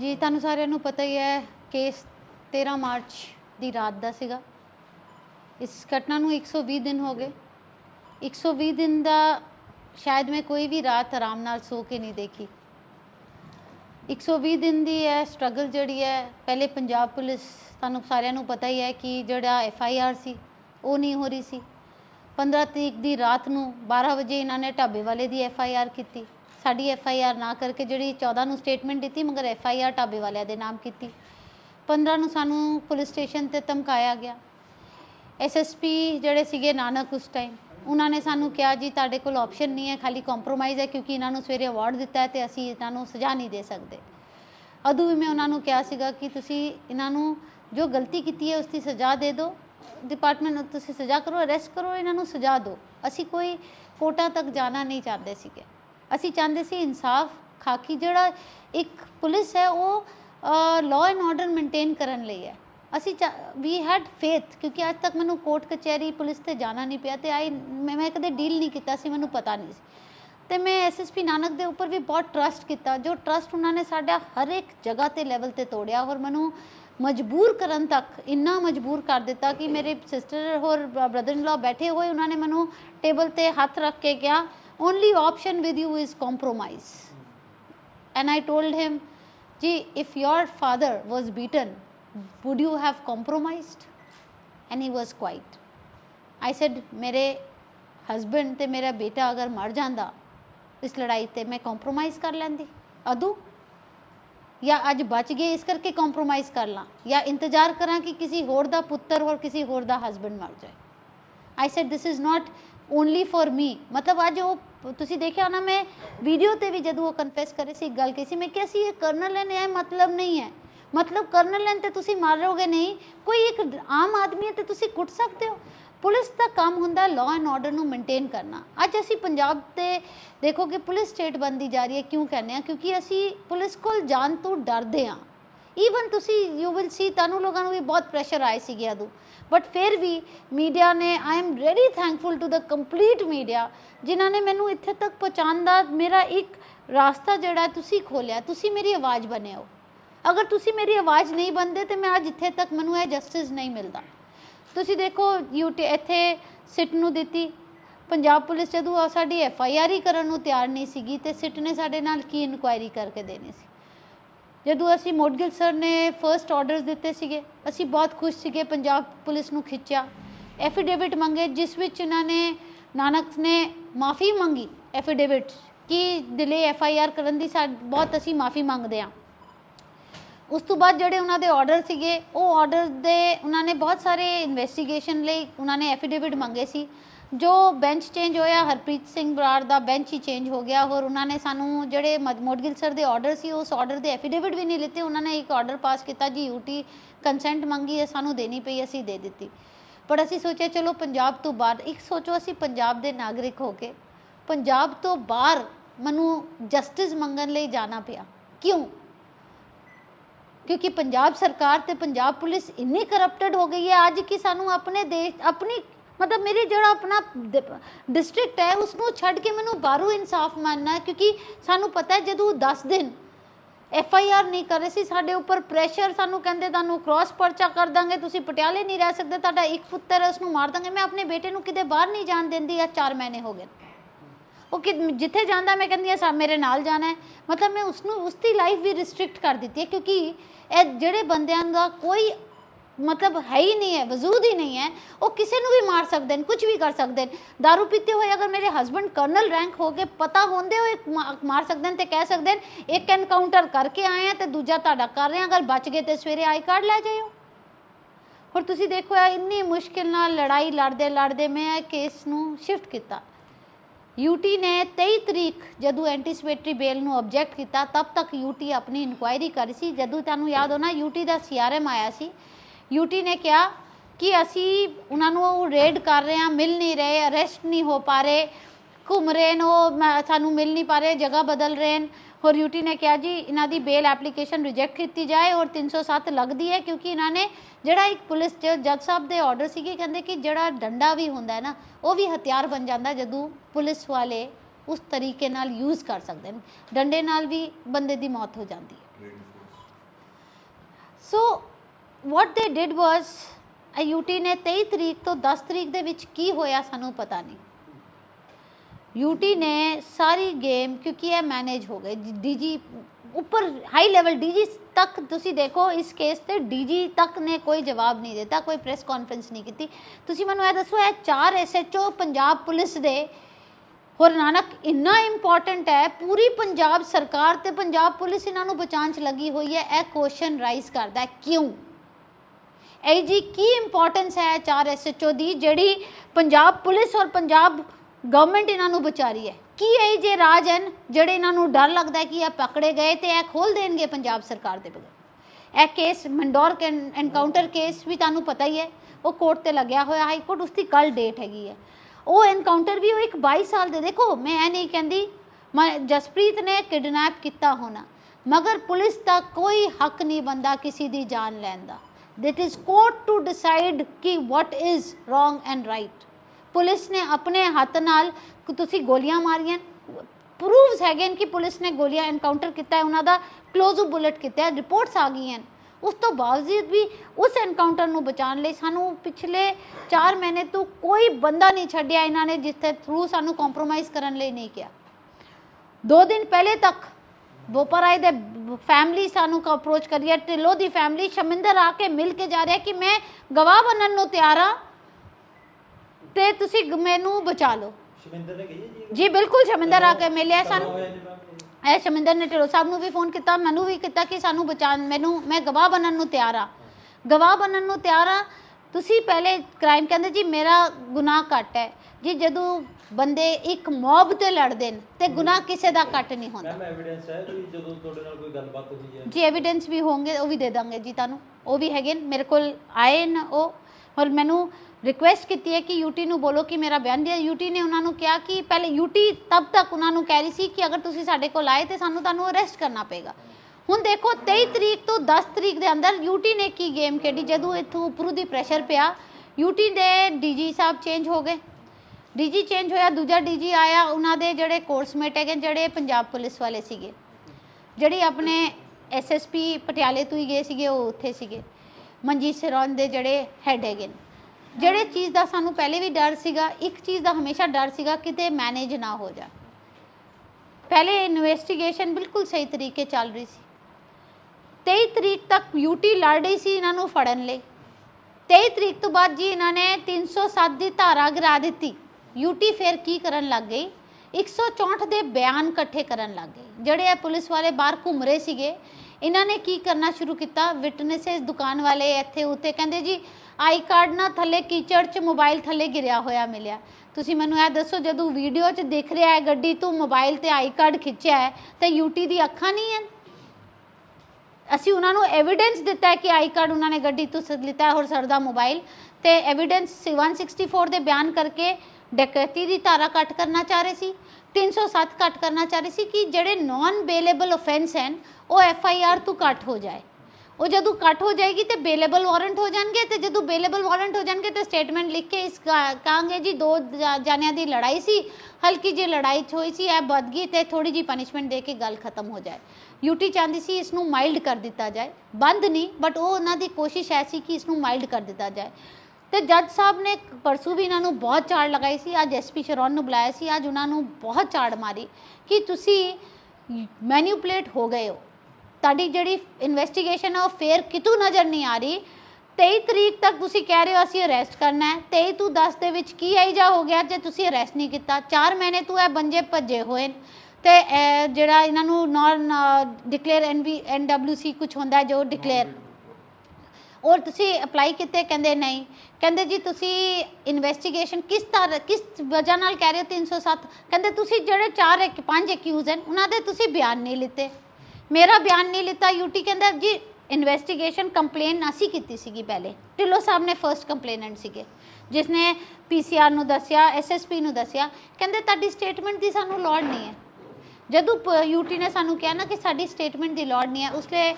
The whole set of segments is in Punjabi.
ਜੀ, ਤੁਹਾਨੂੰ ਸਾਰਿਆਂ ਨੂੰ ਪਤਾ ਹੀ ਹੈ, ਕੇਸ 13 ਮਾਰਚ ਦੀ ਰਾਤ ਦਾ ਸੀਗਾ। ਇਸ ਘਟਨਾ ਨੂੰ 120 ਦਿਨ ਹੋ ਗਏ। 120 ਦਿਨ ਦਾ ਸ਼ਾਇਦ ਮੈਂ ਕੋਈ ਵੀ ਰਾਤ ਆਰਾਮ ਨਾਲ ਸੋ ਕੇ ਨਹੀਂ ਦੇਖੀ। 120 ਦਿਨ ਦੀ ਹੈ ਸਟਰਗਲ ਜਿਹੜੀ ਹੈ, ਪਹਿਲੇ ਪੰਜਾਬ ਪੁਲਿਸ ਤੁਹਾਨੂੰ ਸਾਰਿਆਂ ਨੂੰ ਪਤਾ ਹੀ ਹੈ ਕਿ ਜਿਹੜਾ ਐਫ ਆਈ ਆਰ ਸੀ, ਉਹ ਨਹੀਂ ਹੋ ਰਹੀ ਸੀ। 15 ਤਰੀਕ ਦੀ ਰਾਤ ਨੂੰ 12 ਵਜੇ ਇਹਨਾਂ ਨੇ ਢਾਬੇ ਵਾਲੇ ਦੀ ਐਫ ਆਈ ਆਰ ਕੀਤੀ। ਸਾਡੀ ਐਫ ਆਈ ਆਰ ਨਾ ਕਰਕੇ ਜਿਹੜੀ 14 ਨੂੰ ਸਟੇਟਮੈਂਟ ਦਿੱਤੀ, ਮਗਰ ਐਫ ਆਈ ਆਰ ਢਾਬੇ ਵਾਲਿਆਂ ਦੇ ਨਾਮ ਕੀਤੀ। 15 ਨੂੰ ਸਾਨੂੰ ਪੁਲਿਸ ਸਟੇਸ਼ਨ ਤੇ ਧਮਕਾਇਆ ਗਿਆ। ਐਸਐਸਪੀ ਜਿਹੜੇ ਸੀਗੇ ਨਾਨਕ ਉਸ ਟਾਈਮ ਉਹਨਾਂ ਨੇ ਸਾਨੂੰ ਕਿਹਾ, ਜੀ, ਤੁਹਾਡੇ ਕੋਲ ਆਪਸ਼ਨ ਨਹੀਂ ਹੈ, ਖਾਲੀ ਕੰਪਰੋਮਾਈਜ਼ ਹੈ, ਕਿਉਂਕਿ ਇਹਨਾਂ ਨੂੰ ਸਵੇਰੇ ਅਵਾਰਡ ਦਿੱਤਾ ਹੈ ਤੇ ਅਸੀਂ ਇਹਨਾਂ ਨੂੰ ਸਜ਼ਾ ਨਹੀਂ ਦੇ ਸਕਦੇ। ਅਦੋਂ ਵੀ ਮੈਂ ਉਹਨਾਂ ਨੂੰ ਕਿਹਾ ਸੀਗਾ ਕਿ ਤੁਸੀਂ ਇਹਨਾਂ ਨੂੰ ਜੋ ਗਲਤੀ ਕੀਤੀ ਹੈ ਉਸ ਦੀ ਸਜ਼ਾ ਦੇ ਦਿਓ। ਡਿਪਾਰਟਮੈਂਟ ਨੂੰ ਤੁਸੀਂ ਸਜ਼ਾ ਕਰੋ ਅਰੈਸਟ ਕਰੋ, ਇਹਨਾਂ ਨੂੰ ਸਜ਼ਾ ਦਿਓ। ਅਸੀਂ ਕੋਈ ਕੋਰਟਾਂ ਤੱਕ ਜਾਣਾ ਨਹੀਂ ਚਾਹੁੰਦੇ ਸੀਗੇ। ਅਸੀਂ ਚਾਹੁੰਦੇ ਸੀ ਇਨਸਾਫ ਖਾਕੀ ਜਿਹੜਾ ਇੱਕ ਪੁਲਿਸ ਹੈ ਉਹ ਲਾਅ ਐਂਡ ਆਰਡਰ ਮੇਨਟੇਨ ਕਰਨ ਲਈ ਹੈ। ਅਸੀਂ ਵੀ ਹੈਡ ਫੇਥ ਕਿਉਂਕਿ ਅੱਜ ਤੱਕ ਮੈਨੂੰ ਕੋਰਟ ਕਚਹਿਰੀ ਪੁਲਿਸ ਤੇ ਜਾਣਾ ਨਹੀਂ ਪਿਆ ਤੇ ਆਈ, ਮੈਂ ਕਦੇ ਡੀਲ ਨਹੀਂ ਕੀਤਾ ਸੀ, ਮੈਨੂੰ ਪਤਾ ਨਹੀਂ ਸੀ। ਤੇ ਮੈਂ ਐਸਐਸਪੀ ਨਾਨਕ ਦੇ ਉੱਪਰ ਵੀ ਬਹੁਤ ਟਰਸਟ ਕੀਤਾ, ਜੋ ਟਰਸਟ ਉਹਨਾਂ ਨੇ ਸਾਡਾ ਹਰ ਇੱਕ ਜਗ੍ਹਾ ਤੇ ਲੈਵਲ ਤੇ ਤੋੜਿਆ ਔਰ ਮੈਨੂੰ ਮਜਬੂਰ ਕਰਨ ਤੱਕ ਇੰਨਾ ਮਜਬੂਰ ਕਰ ਦਿੱਤਾ ਕਿ ਮੇਰੇ ਸਿਸਟਰ ਹੋਰ ਬ੍ਰਦਰ ਇਨ ਲਾ ਬੈਠੇ ਹੋਏ, ਉਹਨਾਂ ਨੇ ਮੈਨੂੰ ਟੇਬਲ ਤੇ ਹੱਥ ਰੱਖ ਕੇ ਕਿਹਾ only option with you is compromise and I told him, Gee, if your father was beaten, would you have compromised? And he was quiet. I said, ਮੇਰੇ ਹਸਬੰਡ ਤੇ ਮੇਰਾ ਬੇਟਾ ਅਗਰ ਮਰ ਜਾਂਦਾ ਇਸ ਲੜਾਈ ਤੇ ਮੈਂ ਕੰਪਰੋਮਾਈਜ਼ ਕਰ ਲੈਂਦੀ ਅਦੂ ਜਾਂ ਅੱਜ ਬਚ ਗਏ ਇਸ ਕਰਕੇ ਕੰਪਰੋਮਾਈਜ਼ ਕਰ ਲਾਂ ਜਾਂ ਇੰਤਜ਼ਾਰ ਕਰਾਂ ਕਿ ਕਿਸੇ ਹੋਰ ਦਾ ਪੁੱਤਰ ਹੋਰ ਕਿਸੇ ਹੋਰ ਦਾ ਹਸਬੰਡ ਮਰ ਜਾਏ I said this is not only for me ਮਤਲਬ ਅੱਜ ਉਹ ਤੁਸੀਂ ਦੇਖਿਆ ਨਾ ਮੈਂ ਵੀਡੀਓ ਤੇ ਵੀ ਜਦੋਂ ਉਹ ਕਨਫੈਸ ਕਰੇ ਸੀ, ਇੱਕ ਗੱਲ ਕਹੀ ਸੀ, ਮੈਂ ਕਿਹਾ ਸੀ, ਇਹ ਕਰਨਲ ਲੈਣ ਇਹ ਮਤਲਬ ਨਹੀਂ ਹੈ। ਮਤਲਬ ਕਰਨਲ ਲੈਣ ਤੇ ਤੁਸੀਂ ਮਾਰੋਗੇ ਨਹੀਂ। ਕੋਈ ਇੱਕ ਆਮ ਆਦਮੀ ਹੈ ਤੇ ਤੁਸੀਂ ਕੁੱਟ ਸਕਦੇ ਹੋ। ਪੁਲਿਸ ਦਾ ਕੰਮ ਹੁੰਦਾ ਲਾਅ ਐਂਡ ਆਰਡਰ ਨੂੰ ਮੇਨਟੇਨ ਕਰਨਾ। ਅੱਜ ਅਸੀਂ ਪੰਜਾਬ ਤੇ ਦੇਖੋ ਕਿ ਪੁਲਿਸ ਸਟੇਟ ਬੰਦੀ ਜਾ ਰਹੀ ਹੈ, ਕਿਉਂ ਕਹਿੰਦੇ ਆ ਕਿਉਂਕਿ ਅਸੀਂ ਪੁਲਿਸ ਕੋਲ ਜਾਣ ਤੋਂ ਡਰਦੇ ਆ ਈਵਨ ਤੁਸੀਂ ਯੂ ਵਿਲ ਸੀ ਤੁਹਾਨੂੰ ਲੋਕਾਂ ਨੂੰ ਵੀ ਬਹੁਤ ਪ੍ਰੈਸ਼ਰ ਆਏ ਸੀਗੇ ਉਦੋਂ ਬਟ ਫਿਰ ਵੀ ਮੀਡੀਆ ਨੇ I am very thankful to the complete media ਜਿਨ੍ਹਾਂ ਨੇ ਮੈਨੂੰ ਇੱਥੇ ਤੱਕ ਪਹੁੰਚਾਉਣ ਦਾ ਮੇਰਾ ਇੱਕ ਰਾਸਤਾ ਜਿਹੜਾ ਤੁਸੀਂ ਖੋਲਿਆ, ਤੁਸੀਂ ਮੇਰੀ ਆਵਾਜ਼ ਬਣੇ ਹੋ। ਅਗਰ ਤੁਸੀਂ ਮੇਰੀ ਆਵਾਜ਼ ਨਹੀਂ ਬਣਦੇ ਤੇ ਮੈਂ ਅੱਜ ਇੱਥੇ ਤੱਕ ਮੈਨੂੰ ਇਹ ਜਸਟਿਸ ਨਹੀਂ ਮਿਲਦਾ। ਤੁਸੀਂ ਦੇਖੋ ਯੂਟੀ ਇੱਥੇ ਸਿਟ ਨੂੰ ਦਿੱਤੀ। ਪੰਜਾਬ ਪੁਲਿਸ ਜਦੋਂ ਸਾਡੀ ਐਫ ਆਈ ਆਰ ਹੀ ਕਰਨ ਨੂੰ ਤਿਆਰ ਨਹੀਂ ਸੀਗੀ ਤੇ ਸਿਟ ਨੇ ਸਾਡੇ ਨਾਲ ਕੀ ਇਨਕੁਆਇਰੀ ਕਰਕੇ ਦੇਣੀ ਸੀ। ਜਦੋਂ ਅਸੀਂ ਮੋਡਗਿਲ ਸਰ ਨੇ ਫਰਸਟ ਆਰਡਰਸ ਦਿੱਤੇ ਸੀਗੇ, ਅਸੀਂ ਬਹੁਤ ਖੁਸ਼ ਸੀਗੇ, ਪੰਜਾਬ ਪੁਲਿਸ ਨੂੰ ਖਿੱਚਿਆ। ਐਫੀਡੇਵਿਟ ਮੰਗੇ, ਜਿਸ ਵਿੱਚ ਇਹਨਾਂ ਨੇ, ਨਾਨਕ ਨੇ ਮਾਫੀ ਮੰਗੀ ਐਫੀਡੇਵਿਟ ਕਿ ਡਿਲੇ ਐਫ ਆਈ ਆਰ ਕਰਨ ਦੀ ਸਾ, ਬਹੁਤ ਅਸੀਂ ਮਾਫੀ ਮੰਗਦੇ ਹਾਂ। ਉਸ ਤੋਂ ਬਾਅਦ ਜਿਹੜੇ ਉਹਨਾਂ ਦੇ ਆਰਡਰ ਸੀਗੇ, ਉਹ ਆਰਡਰ ਦੇ, ਉਹਨਾਂ ਨੇ ਬਹੁਤ ਸਾਰੇ ਇਨਵੈਸਟੀਗੇਸ਼ਨ ਲਈ ਉਹਨਾਂ ਨੇ ਐਫੀਡੇਵਿਟ ਮੰਗੇ ਸੀ। ਜੋ ਬੈਂਚ ਚੇਂਜ ਹੋਇਆ, ਹਰਪ੍ਰੀਤ ਸਿੰਘ ਬਰਾੜ ਦਾ ਬੈਂਚ ਹੀ ਚੇਂਜ ਹੋ ਗਿਆ ਹੋਰ ਉਹਨਾਂ ਨੇ ਸਾਨੂੰ ਜਿਹੜੇ ਮਦ- ਮੋਡਗਿਲ ਸਰ ਦੇ ਆਰਡਰ ਸੀ, ਉਸ ਆਰਡਰ ਦੇ ਐਫੀਡੇਵਿਟ ਵੀ ਨਹੀਂ ਲਿੱਤੇ, ਉਹਨਾਂ ਨੇ ਇੱਕ ਆਰਡਰ ਪਾਸ ਕੀਤਾ ਜੀ ਯੂਟੀ ਕੰਸੈਂਟ ਮੰਗੀ ਹੈ, ਸਾਨੂੰ ਦੇਣੀ ਪਈ, ਅਸੀਂ ਦੇ ਦਿੱਤੀ। ਪਰ ਅਸੀਂ ਸੋਚਿਆ, ਚਲੋ ਪੰਜਾਬ ਤੋਂ ਬਾਹਰ, ਇੱਕ ਸੋਚੋ ਅਸੀਂ ਪੰਜਾਬ ਦੇ ਨਾਗਰਿਕ ਹੋ ਕੇ, ਪੰਜਾਬ ਤੋਂ ਬਾਹਰ ਮੈਨੂੰ ਜਸਟਿਸ ਮੰਗਣ ਲਈ ਜਾਣਾ ਪਿਆ। ਕਿਉਂ? ਕਿਉਂਕਿ ਪੰਜਾਬ ਸਰਕਾਰ ਤੇ ਪੰਜਾਬ ਪੁਲਿਸ ਇੰਨੀ ਕਰਪਟਡ ਹੋ ਗਈ ਹੈ, ਅੱਜ ਕਿ ਸਾਨੂੰ ਆਪਣੇ ਦੇਸ਼, ਆਪਣੀ ਮਤਲਬ ਮੇਰੇ ਜਿਹੜਾ ਆਪਣਾ ਡਿਸਟ੍ਰਿਕਟ ਹੈ ਉਸ ਨੂੰ ਛੱਡ ਕੇ ਮੈਨੂੰ ਬਾਹਰੋਂ ਇਨਸਾਫ ਮੰਨਣਾ ਕਿਉਂਕਿ ਸਾਨੂੰ ਪਤਾ ਹੈ ਜਦੋਂ 10 ਦਿਨ ਐਫ ਆਈ ਆਰ ਨਹੀਂ ਕਰ ਰਹੇ ਸੀ, ਸਾਡੇ ਉੱਪਰ ਪ੍ਰੈਸ਼ਰ ਸਾਨੂੰ ਕਹਿੰਦੇ ਤੁਹਾਨੂੰ ਕ੍ਰਾਸ ਪਰਚਾ ਕਰ ਦਾਂਗੇ, ਤੁਸੀਂ ਪਟਿਆਲੇ ਨਹੀਂ ਰਹਿ ਸਕਦੇ, ਤੁਹਾਡਾ ਇੱਕ ਪੁੱਤਰ ਹੈ ਉਸ ਨੂੰ ਮਾਰ ਦਾਂਗੇ। ਮੈਂ ਆਪਣੇ ਬੇਟੇ ਨੂੰ ਕਿਤੇ ਬਾਹਰ ਨਹੀਂ ਜਾਣ ਦਿੰਦੀ ਆ 4 ਮਹੀਨੇ ਹੋ ਗਏ। ਉਹ ਕਿ, ਜਿੱਥੇ ਜਾਂਦਾ, ਮੈਂ ਕਹਿੰਦੀ ਆ ਸਾ, ਮੇਰੇ ਨਾਲ ਜਾਣਾ ਹੈ। ਮਤਲਬ ਮੈਂ ਉਸ ਨੂੰ ਉਸ ਦੀ ਲਾਈਫ ਵੀ ਰਿਸਟ੍ਰਿਕਟ ਕਰ ਦਿੱਤੀ ਹੈ, ਕਿਉਂਕਿ ਇਹ ਜਿਹੜੇ ਬੰਦਿਆਂ ਦਾ ਕੋਈ ਮਤਲਬ ਹੈ ਹੀ ਨਹੀਂ ਹੈ, ਵਜੂਦ ਹੀ ਨਹੀਂ ਹੈ। ਉਹ ਕਿਸੇ ਨੂੰ ਵੀ ਮਾਰ ਸਕਦੇ ਨੇ ਕੁਝ ਵੀ ਕਰ ਸਕਦੇ ਨੇ। दारू ਪੀਤੇ ਹੋਏ ਅਗਰ ਮੇਰੇ ਹਸਬੰਡ ਕਰਨਲ ਰੈਂਕ ਹੋ ਕੇ ਪਤਾ ਹੁੰਦੇ ਹੋਏ ਮਾਰ ਸਕਦੇ ਨੇ ਤੇ ਕਹਿ ਸਕਦੇ ਨੇ, ਇੱਕ ਐਨਕਾਊਂਟਰ ਕਰਕੇ ਆਏ ਆ ਤੇ ਦੂਜਾ ਤੁਹਾਡਾ ਕਰ ਰਹੇ ਆ ਅਗਰ ਬਚ ਗਏ ਤੇ ਸਵੇਰੇ ਆਈ ਕਾਰਡ ਲੈ ਜਾਇਓ। ਹੋਰ ਤੁਸੀਂ ਦੇਖੋ, ਇਹ ਇੰਨੀ ਮੁਸ਼ਕਿਲ ਨਾਲ ਲੜਾਈ ਲੜਦੇ ਲੜਦੇ ਮੈਂ ਇਹ ਕੇਸ ਨੂੰ ਸ਼ਿਫਟ ਕੀਤਾ। ਯੂਟੀ ਨੇ 23 ਤਰੀਕ ਜਦੋਂ ਐਂਟੀਸਪੇਟਰੀ ਬੇਲ ਨੂੰ ਆਬਜੈਕਟ ਕੀਤਾ, ਤਬ ਤੱਕ ਯੂਟੀ ਆਪਣੀ ਇਨਕੁਆਇਰੀ ਕਰ ਰਹੀ ਸੀ। ਜਦੋਂ ਤੁਹਾਨੂੰ ਯਾਦ ਹੋਣਾ ਯੂਟੀ ਦਾ ਸੀਆਰਐਮ ਆਇਆ ਸੀ। ਯੂਟੀ ਨੇ ਕਿਹਾ ਕਿ ਅਸੀਂ ਉਹਨਾਂ ਨੂੰ ਰੇਡ ਕਰ ਰਹੇ ਹਾਂ ਮਿਲ ਨਹੀਂ ਰਹੇ ਅਰੈਸਟ ਨਹੀਂ ਹੋ ਪਾ ਰਹੇ ਘੁੰਮ ਰਹੇ ਨੇ ਉਹ ਸਾਨੂੰ ਮਿਲ ਨਹੀਂ ਪਾ ਰਹੇ ਜਗ੍ਹਾ ਬਦਲ ਰਹੇ ਨੇ। ਹੋਰ ਯੂਟੀ ਨੇ ਕਿਹਾ ਜੀ ਇਹਨਾਂ ਦੀ ਬੇਲ ਐਪਲੀਕੇਸ਼ਨ ਰਿਜੈਕਟ ਕੀਤੀ ਜਾਏ ਔਰ 307 ਲੱਗਦੀ ਹੈ ਕਿਉਂਕਿ ਇਹਨਾਂ ਨੇ ਜਿਹੜਾ ਇੱਕ ਪੁਲਿਸ ਜੱਜ ਸਾਹਿਬ ਦੇ ਆਰਡਰ ਸੀਗੇ ਕਹਿੰਦੇ ਕਿ ਜਿਹੜਾ ਡੰਡਾ ਵੀ ਹੁੰਦਾ ਹੈ ਨਾ ਉਹ ਵੀ ਹਥਿਆਰ ਬਣ ਜਾਂਦਾ ਜਦੋਂ ਪੁਲਿਸ ਵਾਲੇ ਉਸ ਤਰੀਕੇ ਨਾਲ ਯੂਜ਼ ਕਰ ਸਕਦੇ ਨੇ। ਡੰਡੇ ਨਾਲ ਵੀ ਬੰਦੇ ਦੀ ਮੌਤ ਹੋ ਜਾਂਦੀ ਹੈ। ਸੋ ਵਾਟ ਦੇ ਡਿਡ ਵਾਸ ਯੂਟੀ ਨੇ 23 ਤਰੀਕ ਤੋਂ 10 ਤਰੀਕ ਦੇ ਵਿੱਚ ਕੀ ਹੋਇਆ ਸਾਨੂੰ ਪਤਾ ਨਹੀਂ। ਯੂਟੀ ਨੇ ਸਾਰੀ ਗੇਮ ਕਿਉਂਕਿ ਇਹ ਮੈਨੇਜ ਹੋ ਗਏ। ਡੀਜੀ ਉੱਪਰ ਹਾਈ ਲੈਵਲ ਡੀਜੀ ਤੱਕ ਤੁਸੀਂ ਦੇਖੋ, ਇਸ ਕੇਸ ਤੇ ਡੀਜੀ ਤੱਕ ਨੇ ਕੋਈ ਜਵਾਬ ਨਹੀਂ ਦਿੱਤਾ, ਕੋਈ ਪ੍ਰੈਸ ਕਾਨਫਰੰਸ ਨਹੀਂ ਕੀਤੀ। ਤੁਸੀਂ ਮੈਨੂੰ ਇਹ ਦੱਸੋ, ਇਹ ਚਾਰ ਐਸਐਚਓ ਪੰਜਾਬ ਪੁਲਿਸ ਦੇ, ਹੋਰ ਨਾਨਕ ਇੰਨਾ ਇੰਪੋਰਟੈਂਟ ਹੈ, ਪੂਰੀ ਪੰਜਾਬ ਸਰਕਾਰ ਤੇ ਪੰਜਾਬ ਪੁਲਿਸ ਇਹਨਾਂ ਨੂੰ ਬਚਾਉਣ 'ਚ ਲੱਗੀ ਹੋਈ ਹੈ, ਇਹ ਕੁਐਸਚਨ ਰਾਈਜ਼ ਕਰਦਾ ਕਿਉਂ? ਇਹ ਜੀ ਕੀ ਇੰਪੋਰਟੈਂਸ ਹੈ ਚਾਰ ਐਸਐਚਓ ਦੀ ਜਿਹੜੀ ਪੰਜਾਬ ਪੁਲਿਸ ਔਰ ਪੰਜਾਬ ਗਵਰਨਮੈਂਟ ਇਹਨਾਂ ਨੂੰ ਬਚਾ ਰਹੀ ਹੈ? ਕੀ ਇਹ ਜੇ ਰਾਜ ਹਨ ਜਿਹੜੇ ਇਹਨਾਂ ਨੂੰ ਡਰ ਲੱਗਦਾ ਕਿ ਇਹ ਪਕੜੇ ਗਏ ਤੇ ਇਹ ਖੋਲ ਦੇਣਗੇ ਪੰਜਾਬ ਸਰਕਾਰ ਦੇ ਬਗੈਰ? ਇਹ ਕੇਸ ਮੰਡੌਰ ਐਨਕਾਊਂਟਰ ਕੇਸ ਵੀ ਤੁਹਾਨੂੰ ਪਤਾ ਹੀ ਹੈ। ਉਹ ਕੋਰਟ ਤੇ ਲੱਗਿਆ ਹੋਇਆ ਹਾਈ ਕੋਰਟ ਉਸ ਦੀ ਕੱਲ ਡੇਟ ਹੈਗੀ ਹੈ। ਉਹ ਐਨਕਾਊਂਟਰ ਵੀ ਉਹ ਇੱਕ 22 ਸਾਲ ਦੇ, ਦੇਖੋ ਮੈਂ ਇਹ ਨਹੀਂ ਕਹਿੰਦੀ, ਮੈਂ ਜਸਪ੍ਰੀਤ ਨੇ ਕਿਡਨੈਪ ਕੀਤਾ ਹੋਣਾ, ਮਗਰ ਪੁਲਿਸ ਦਾ ਕੋਈ ਹੱਕ ਨਹੀਂ ਬੰਦਾ ਕਿਸੇ ਦੀ ਜਾਨ ਲੈਣ ਦਾ। That is court to decide ਕਿ what is wrong and right police ਨੇ ਆਪਣੇ ਹੱਥ ਨਾਲ ਤੁਸੀਂ ਗੋਲੀਆਂ ਮਾਰੀਆਂ ਪ੍ਰੂਵਸ ਹੈਗੇ ਨੇ ਕਿ ਪੁਲਿਸ ਨੇ ਗੋਲੀਆਂ ਐਨਕਾਊਂਟਰ ਕੀਤਾ ਹੈ ਉਹਨਾਂ ਦਾ ਕਲੋਜ਼ੂ ਬੁਲਟ ਕੀਤਾ ਹੈ ਰਿਪੋਰਟਸ ਆ ਗਈਆਂ ਉਸ ਤੋਂ ਬਾਵਜੂਦ ਵੀ ਉਸ ਐਨਕਾਊਂਟਰ ਨੂੰ ਬਚਾਉਣ ਲਈ ਸਾਨੂੰ ਪਿਛਲੇ 4 ਮਹੀਨੇ ਤੋਂ ਕੋਈ ਬੰਦਾ ਨਹੀਂ ਛੱਡਿਆ ਇਹਨਾਂ ਨੇ ਜਿਸ ਦੇ ਥਰੂ ਸਾਨੂੰ ਕੰਪਰੋਮਾਈਜ਼ ਕਰਨ ਲਈ ਨਹੀਂ ਕਿਹਾ ਦੋ ਦਿਨ ਪਹਿਲੇ ਤੱਕ ਬੋਪਰਾਏ ਦੇ ਫੈਮਿਲੀ ਸਾਨੂੰ ਅਪਰੋਚ ਕਰੀ ਹੈ ਢਿੱਲੋਂ ਦੀ ਫੈਮਿਲੀ ਸ਼ਮਿੰਦਰ ਆ ਕੇ ਮਿਲ ਕੇ ਜਾ ਰਿਹਾ ਕਿ ਮੈਂ ਗਵਾਹ ਬਣਨ ਨੂੰ ਤਿਆਰ ਆ ਤੇ ਤੁਸੀਂ ਮੈਨੂੰ ਬਚਾ ਲਓ। ਸ਼ਮਿੰਦਰ ਨੇ ਕਹੀ ਜੀ? ਜੀ ਬਿਲਕੁਲ ਸ਼ਮਿੰਦਰ ਆ ਕੇ ਮਿਲਿਆ ਸਾਨੂੰ? ਇਹ ਸ਼ਮਿੰਦਰ ਨੇ ਢਿੱਲੋਂ ਸਾਹਿਬ ਨੂੰ ਵੀ ਫੋਨ ਕੀਤਾ ਮੈਨੂੰ ਵੀ ਕੀਤਾ ਕਿ ਸਾਨੂੰ ਬਚਾਉਣ ਮੈਨੂੰ ਮੈਂ ਗਵਾਹ ਬਣਨ ਨੂੰ ਤਿਆਰ ਆ ਗਵਾਹ ਬਣਨ ਨੂੰ ਤਿਆਰ ਆ ਤੁਸੀਂ ਪਹਿਲੇ ਕ੍ਰਾਈਮ ਕਹਿੰਦੇ ਜੀ ਮੇਰਾ ਗੁਨਾਹ ਘੱਟ ਹੈ। ਜੀ ਜਦੋਂ ਬੰਦੇ ਇੱਕ ਮੌਬ ਤੇ ਲੜਦੇ ਨੇ ਤੇ ਗੁਨਾਹ ਕਿਸੇ ਦਾ ਘੱਟ ਨਹੀਂ ਹੁੰਦਾ। ਮੈਮ ਐਵੀਡੈਂਸ ਹੈ ਵੀ ਜਦੋਂ ਤੁਹਾਡੇ ਨਾਲ ਕੋਈ ਗੱਲਬਾਤ ਹੋਈ ਹੈ? ਜੀ ਐਵੀਡੈਂਸ ਵੀ ਹੋਣਗੇ ਉਹ ਵੀ ਦੇ ਦਾਂਗੇ ਜੀ ਤੁਹਾਨੂੰ। ਉਹ ਵੀ ਹੈਗੇ ਨੇ ਮੇਰੇ ਕੋਲ ਆਏ ਨੇ ਉਹ। ਔਰ ਮੈਨੂੰ ਰਿਕੁਐਸਟ ਕੀਤੀ ਹੈ ਕਿ ਯੂਟੀ ਨੂੰ ਬੋਲੋ ਕਿ ਮੇਰਾ ਬਿਆਨ ਦਿਆ ਯੂਟੀ ਨੇ ਉਹਨਾਂ ਨੂੰ ਕਿਹਾ ਕਿ ਪਹਿਲੇ ਯੂਟੀ ਤਬ ਤੱਕ ਉਹਨਾਂ ਨੂੰ ਕਹਿ ਰਹੀ ਸੀ ਕਿ ਅਗਰ ਤੁਸੀਂ ਸਾਡੇ ਕੋਲ ਆਏ ਤੇ ਸਾਨੂੰ ਤੁਹਾਨੂੰ ਅਰੈਸਟ ਕਰਨਾ ਪਏਗਾ। ਹੁਣ ਦੇਖੋ 23 ਤਰੀਕ ਤੋਂ 10 ਤਰੀਕ ਦੇ ਅੰਦਰ ਯੂਟੀ ਨੇ ਕੀ ਗੇਮ ਖੇਡੀ? ਜਦੋਂ ਇੱਥੋਂ ਉੱਪਰੋਂ ਦੀ ਪ੍ਰੈਸ਼ਰ ਪਿਆ ਯੂਟੀ ਦੇ ਡੀਜੀ ਸਾਹਿਬ ਚੇਂਜ ਹੋ ਗਏ। ਡੀਜੀ ਚੇਂਜ ਹੋਇਆ, ਦੂਜਾ ਡੀਜੀ ਆਇਆ, ਉਹਨਾਂ ਦੇ ਜਿਹੜੇ ਕੋਰਸਮੇਟ ਹੈਗੇ, ਜਿਹੜੇ ਪੰਜਾਬ ਪੁਲਿਸ ਵਾਲੇ ਸੀਗੇ। ਜਿਹੜੀ ਆਪਣੇ ਐਸਐਸਪੀ ਪਟਿਆਲੇ ਤੋਂ ਹੀ ਗਏ ਸੀਗੇ, ਉਹ ਉੱਥੇ ਸੀਗੇ। ਮਨਜੀਤ ਸਿਰੌਨ ਦੇ ਜਿਹੜੇ ਹੈਡ ਹੈਗੇ ਨੇ। ਜਿਹੜੇ ਚੀਜ਼ ਦਾ ਸਾਨੂੰ ਪਹਿਲੇ ਵੀ ਡਰ ਸੀਗਾ, ਇੱਕ ਚੀਜ਼ ਦਾ ਹਮੇਸ਼ਾ ਡਰ ਸੀਗਾ, ਕਿਤੇ ਮੈਨੇਜ ਨਾ ਹੋ ਜਾ ਪਹਿਲੇ ਇਨਵੈਸਟੀਗੇਸ਼ਨ ਬਿਲਕੁਲ ਸਹੀ ਤਰੀਕੇ ਚੱਲ ਰਹੀ ਸੀ। 23 ਤਰੀਕ ਤੱਕ ਯੂਟੀ ਲੜ ਰਹੀ ਸੀ ਇਹਨਾਂ ਨੂੰ ਫੜਨ ਲਈ। 23 ਤਰੀਕ ਤੋਂ ਬਾਅਦ ਜੀ ਇਹਨਾਂ ਨੇ 307 ਦੀ ਧਾਰਾ ਗਿਰਾ ਦਿੱਤੀ। ਯੂਟੀ ਫਿਰ ਕੀ ਕਰਨ ਲੱਗ ਗਈ? 164 ਦੇ ਬਿਆਨ ਇਕੱਠੇ ਕਰਨ ਲੱਗ ਗਏ ਜਿਹੜੇ ਇਹ ਪੁਲਿਸ ਵਾਲੇ ਬਾਹਰ ਘੁੰਮ ਰਹੇ ਸੀਗੇ, ਇਹਨਾਂ ਨੇ ਕੀ ਕਰਨਾ ਸ਼ੁਰੂ ਕੀਤਾ? ਵਿਟਨੈਸਸ ਦੁਕਾਨ ਵਾਲੇ ਇੱਥੇ ਉੱਤੇ ਕਹਿੰਦੇ ਜੀ, ਆਈ ਕਾਰਡ ਨਾ ਥੱਲੇ ਕੀਚੜ 'ਚ ਮੋਬਾਈਲ ਥੱਲੇ ਗਿਰਿਆ ਹੋਇਆ ਮਿਲਿਆ। ਤੁਸੀਂ ਮੈਨੂੰ ਇਹ ਦੱਸੋ, ਜਦੋਂ ਵੀਡੀਓ 'ਚ ਦਿਖ ਰਿਹਾ ਹੈ ਗੱਡੀ, ਤੋਂ ਮੋਬਾਈਲ ਤੇ ਆਈ ਕਾਰਡ ਖਿੱਚਿਆ ਹੈ, ਤੇ ਯੂਟੀ ਦੀ ਅੱਖਾਂ ਨਹੀਂ ਹੈ ਅਸੀਂ ਉਹਨਾਂ ਨੂੰ ਐਵੀਡੈਂਸ ਦਿੱਤਾ ਹੈ ਕਿ ਆਈ ਕਾਰਡ ਉਹਨਾਂ ਨੇ ਗੱਡੀ ਤੋਂ ਸ- ਲਿੱਤਾ ਹੈ ਔਰ ਸਰ ਦਾ ਮੋਬਾਈਲ ਤੇ ਐਵੀਡੈਂਸ 164 ਦੇ ਬਿਆਨ ਕਰਕੇ ਡਕੈਤੀ ਦੀ ਧਾਰਾ ਕੱਟ ਕਰਨਾ ਚਾਹ ਰਹੇ ਸੀ 307 ਕੱਟ ਕਰਨਾ ਚਾਹ ਰਹੇ ਸੀ ਕਿ ਜਿਹੜੇ ਨਾਨ ਬੇਲੇਬਲ ਆਫੈਂਸ ਹਨ, ਉਹ ਐਫ ਆਈ ਆਰ ਤੋਂ ਕੱਟ ਹੋ ਜਾਏ। ਉਹ ਜਦੋਂ ਕੱਟ ਹੋ ਜਾਏਗੀ ਤੇ ਬੇਲੇਬਲ ਵਾਰੰਟ ਹੋ ਜਾਣਗੇ ਤੇ ਜਦੋਂ ਬੇਲੇਬਲ ਵਾਰੰਟ ਹੋ ਜਾਣਗੇ ਤੇ ਸਟੇਟਮੈਂਟ ਲਿਖ ਕੇ ਇਸ ਕਾ- ਕਹਾਂਗੇ ਜੀ ਦੋ ਜਾ- ਜਾਣਿਆਂ ਦੀ ਲੜਾਈ ਸੀ, ਹਲਕੀ ਜਿਹੀ ਲੜਾਈ 'ਚ ਹੋਈ ਸੀ, ਇਹ ਵੱਧ ਗਈ ਤੇ ਥੋੜੀ ਜੀ ਪਨਿਸ਼ਮੈਂਟ ਦੇ ਕੇ ਗੱਲ ਖਤਮ ਹੋ ਜਾਏ। ਯੂਟੀ ਚਾਹੁੰਦੀ ਸੀ ਇਸ ਨੂੰ ਮਾਈਲਡ ਕਰ ਦਿੱਤਾ ਜਾਏ। ਬੰਦ ਨਹੀਂ ਬਟ ਉਹ ਉਹਨਾਂ ਦੀ ਕੋਸ਼ਿਸ਼ ਐਸੀ ਕਿ ਇਸ ਨੂੰ ਮਾਈਲਡ ਕਰ ਦਿੱਤਾ ਜਾਏ। ਤੇ ਜੱਜ ਸਾਹਿਬ ਨੇ ਪਰਸੂ ਵੀ ਇਹਨਾਂ ਨੂੰ ਬਹੁਤ ਝਾੜ ਲਗਾਈ ਸੀ, ਅੱਜ ਐਸਪੀ ਸ਼ਰੌਨ ਨੂੰ ਬੁਲਾਇਆ ਸੀ, ਅੱਜ ਉਹਨਾਂ ਨੂੰ ਬਹੁਤ ਝਾੜ ਮਾਰੀ ਕਿ ਤੁਸੀਂ ਮੈਨੀਪੂਲੇਟ ਹੋ ਗਏ ਹੋ। ਤੁਹਾਡੀ ਜਿਹੜੀ ਇਨਵੈਸਟੀਗੇਸ਼ਨ ਹੈ ਉਹ ਫੇਰ ਕਿਤੋਂ ਨਜ਼ਰ ਨਹੀਂ ਆ ਰਹੀ? 23 ਤਰੀਕ ਤੱਕ ਤੁਸੀਂ ਕਹਿ ਰਹੇ ਹੋ ਅਸੀਂ ਅਰੈਸਟ ਕਰਨਾ ਹੈ। 23 ਤੋਂ 10 ਦੇ ਵਿੱਚ ਕੀ ਆਈਜਾ ਹੋ ਗਿਆ ਜੇ ਤੁਸੀਂ ਅਰੈਸਟ ਨਹੀਂ ਕੀਤਾ? 4 ਮਹੀਨੇ ਤੋਂ ਇਹ ਬੰਜੇ ਭੱਜੇ ਹੋਏ ਨੇ। ਤੇ ਜਿਹੜਾ ਇਹਨਾਂ ਨੂੰ ਨਾਨ ਡਿਕਲੇਅਰ ਐਨਵੀ ਐਨਡਬਲਯੂਸੀ ਕੁਝ ਹੁੰਦਾ ਜੋ ਡਿਕਲੇਅਰ ਔਰ ਤੁਸੀਂ ਅਪਲਾਈ ਕੀਤੇ, ਕਹਿੰਦੇ ਨਹੀਂ। ਕਹਿੰਦੇ ਜੀ ਤੁਸੀਂ ਇਨਵੈਸਟੀਗੇਸ਼ਨ ਕਿਸ ਤਰ੍ਹਾਂ, ਕਿਸ ਵਜ੍ਹਾ ਨਾਲ ਕਹਿ ਰਹੇ ਹੋ 307 ਕਹਿੰਦੇ ਤੁਸੀਂ ਜਿਹੜੇ ਚਾਰ ਇੱਕ, ਪੰਜ ਅਕਿਊਜ਼ ਹਨ, ਉਹਨਾਂ ਦੇ ਤੁਸੀਂ ਬਿਆਨ ਨਹੀਂ ਲਿੱਤੇ। ਮੇਰਾ ਬਿਆਨ ਨਹੀਂ ਲਿੱਤਾ ਯੂਟੀ ਕਹਿੰਦਾ ਜੀ ਇਨਵੈਸਟੀਗੇਸ਼ਨ ਕੰਪਲੇਨ ਅਸੀਂ ਕੀਤੀ ਸੀਗੀ ਪਹਿਲੇ। ਢਿੱਲੋਂ ਸਾਹਿਬ ਨੇ ਫਰਸਟ ਕੰਪਲੇਨੈਂਟ ਸੀਗੇ ਜਿਸ ਨੇ ਪੀਸੀਆਰ ਨੂੰ ਦੱਸਿਆ ਐਸਐਸਪੀ ਨੂੰ ਦੱਸਿਆ। ਕਹਿੰਦੇ ਤੁਹਾਡੀ ਸਟੇਟਮੈਂਟ ਦੀ ਸਾਨੂੰ ਲੋੜ ਨਹੀਂ ਹੈ। ਜਦੋਂ ਯੂਟੀ ਨੇ ਸਾਨੂੰ ਕਿਹਾ ਨਾ ਕਿ ਸਾਡੀ ਸਟੇਟਮੈਂਟ ਦੀ ਲੋੜ ਨਹੀਂ ਹੈ ਉਸ ਲਈ